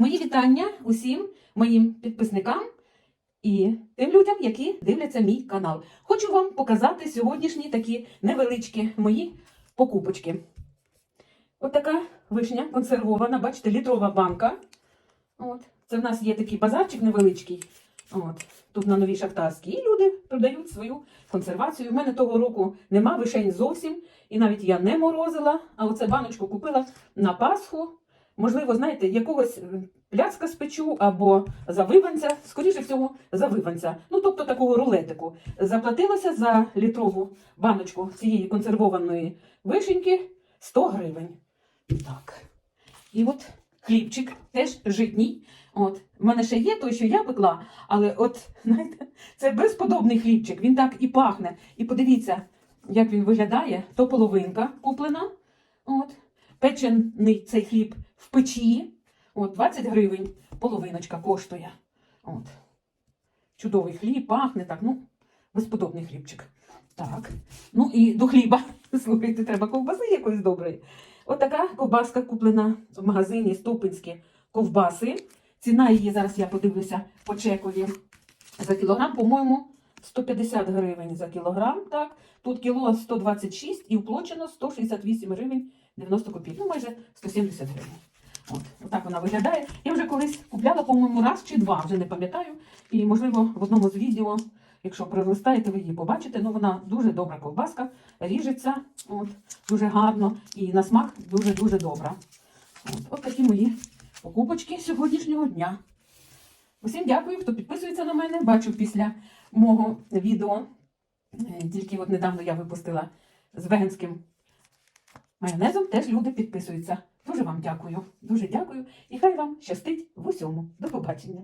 Мої вітання усім моїм підписникам і тим людям, які дивляться мій канал. Хочу вам показати сьогоднішні такі невеличкі мої покупочки. От така вишня консервована, бачите, літрова банка. От. Це в нас є такий базарчик невеличкий. От. Тут на новій шахтарській. І люди продають свою консервацію. У мене того року нема вишень зовсім. І навіть я не морозила, а оце баночку купила на Пасху. Можливо, знаєте, якогось пляцка спечу або завиванця, скоріше всього, завиванця. Ну, тобто такого рулетику. Заплатилося за літрову баночку цієї консервованої вишеньки 100 гривень. Так. І от хлібчик теж житній. От. У мене ще є той, що я пекла, але от, знаєте, це безподобний хлібчик. Він так і пахне. І подивіться, як він виглядає. То половинка куплена. От. Печений цей хліб в печі. От, 20 гривень половиночка коштує. От. Чудовий хліб, пахне так, ну, безподобний хлібчик. Так. Ну і до хліба. Слухайте, треба ковбаси якоїсь доброї. От така ковбаска куплена в магазині Ступинські ковбаси. Ціна її зараз я подивлюся по чекові за кілограм, по-моєму, 150 гривень за кілограм. Так. Тут кіло 126 і вплочено 168 гривень 90 копійок. Ну, майже 170 гривень. От, отак вона виглядає. Я вже колись купляла, по-моєму, раз чи два, вже не пам'ятаю. І, можливо, в одному з відео, якщо пролистаєте, ви її побачите. Ну, вона дуже добра ковбаска, ріжеться от, дуже гарно і на смак дуже-дуже добра. От, от такі мої покупочки сьогоднішнього дня. Усім дякую, хто підписується на мене. Бачу після мого відео. е, Тільки от недавно я випустила з веганським майонезом. Теж люди підписуються. Дуже вам дякую. Дуже дякую. І хай вам щастить в усьому. До побачення.